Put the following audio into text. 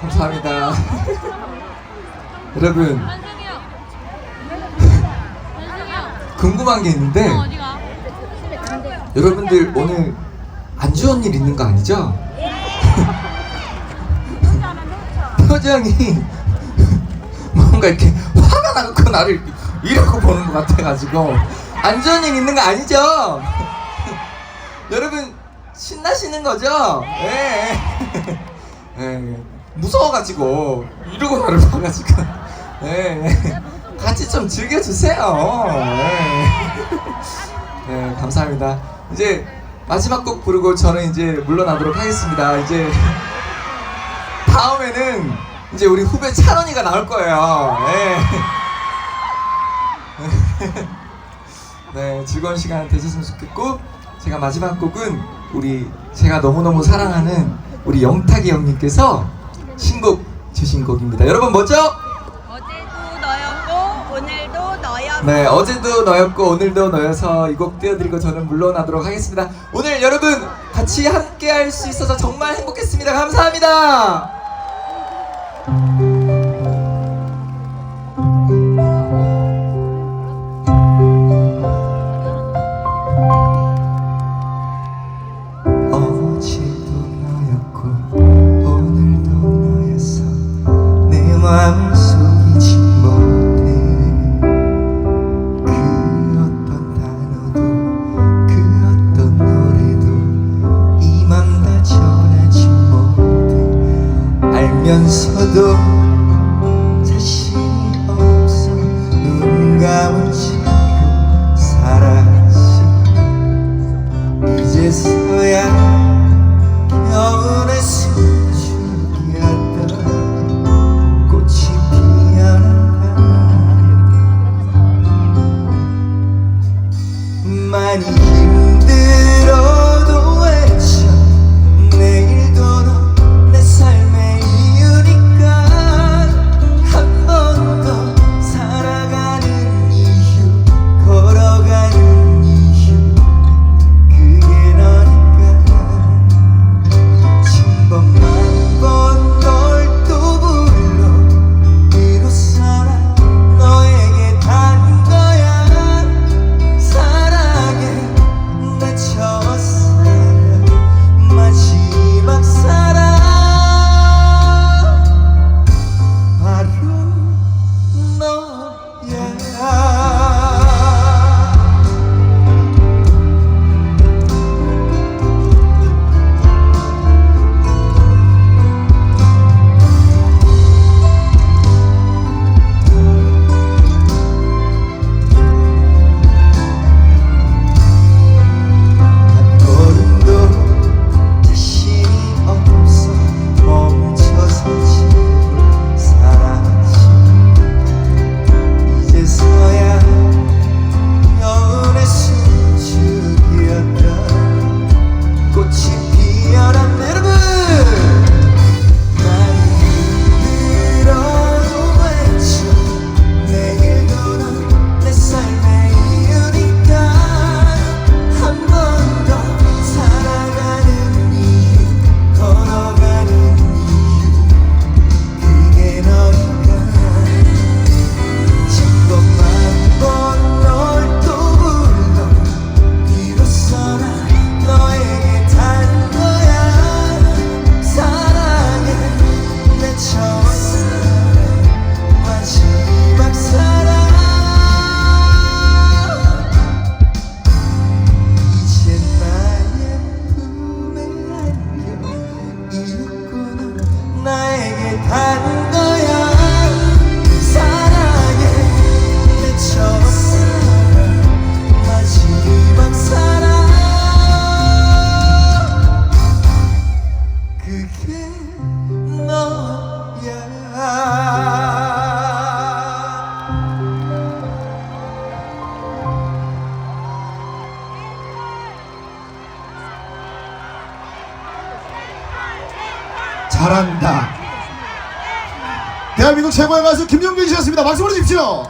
감사합니다. 여러분. 궁금한 게 있는데 형 어디가? 여러분들 오늘 안 좋은 일 있는 거 아니죠? 표정이 뭔가 이렇게 화가 나고 나를 이러고 보는 것 같아가지고 안 좋은 일 있는 거 아니죠? 여러분 신나시는 거죠? 예. 예. 무서워가지고 이러고 나를 봐가지고 예. 같이 좀 즐겨주세요. 예. 네, 감사합니다. 이제 마지막 곡 부르고 저는 이제 물러나도록 하겠습니다. 이제 다음에는 이제 우리 후배 찬원이가 나올 거예요. 네. 네, 즐거운 시간 되셨으면 좋겠고 제가 마지막 곡은 우리 제가 너무너무 사랑하는 우리 영탁이 형님께서 신곡 주신 곡입니다. 여러분 뭐죠? 어제도 너였고 오늘도 너였고 네, 어제도 너였고 오늘도 너여서 이 곡 띄워드리고 저는 물러나도록 하겠습니다. 오늘 여러분 같이 함께 할 수 있어서 정말 행복했습니다. 감사합니다. 알면서도 자신이 없어 눈 감을지 살았지. 이제서야 겨울의 숨죽이었던 꽃이 피어난다 많이 단 거야 내 첫사랑 마지막 사랑 그게 너야 잘한다. 대한민국 최고의 가수 김용균 씨였습니다. 박수 보내주십시오.